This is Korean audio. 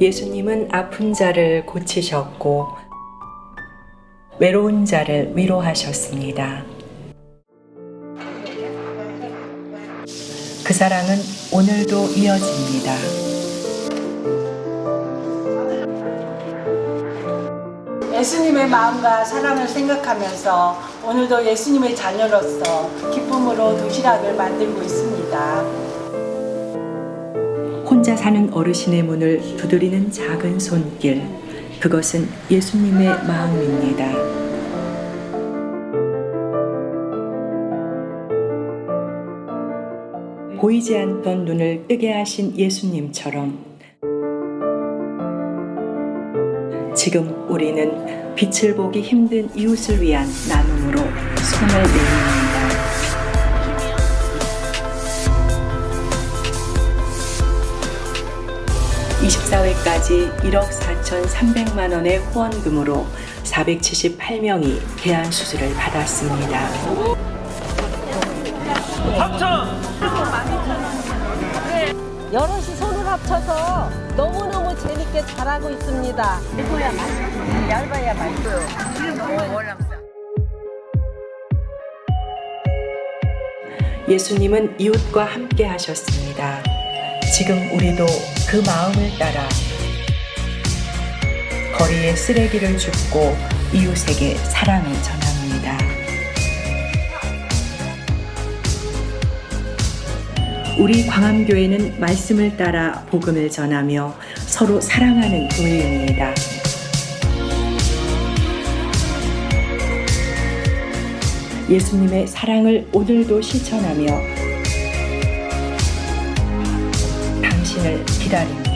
예수님은 아픈 자를 고치셨고 외로운 자를 위로하셨습니다. 그 사랑은 오늘도 이어집니다. 예수님의 마음과 사랑을 생각하면서 오늘도 예수님의 자녀로서 기쁨으로 도시락을 만들고 있습니다. 혼자 사는 어르신의 문을 두드리는 작은 손길. 그것은 예수님의 마음입니다. 보이지 않던 눈을 뜨게 하신 예수님처럼 지금 우리는 빛을 보기 힘든 이웃을 위한 나눔으로 손을 내밉니다. 24회까지 1억 4,300만 원의 후원금으로 478명이 개안 수술을 받았습니다. 여럿이 손을 합쳐서 너무너무 재밌게 잘하고 있습니다. 예수님은 이웃과 함께 하셨습니다. 지금 우리도 그 마음을 따라 거리에 쓰레기를 줍고 이웃에게 사랑을 전합니다. 우리 광암교회는 말씀을 따라 복음을 전하며 서로 사랑하는 교회입니다. 예수님의 사랑을 오늘도 실천하며 당신을 기다립니다.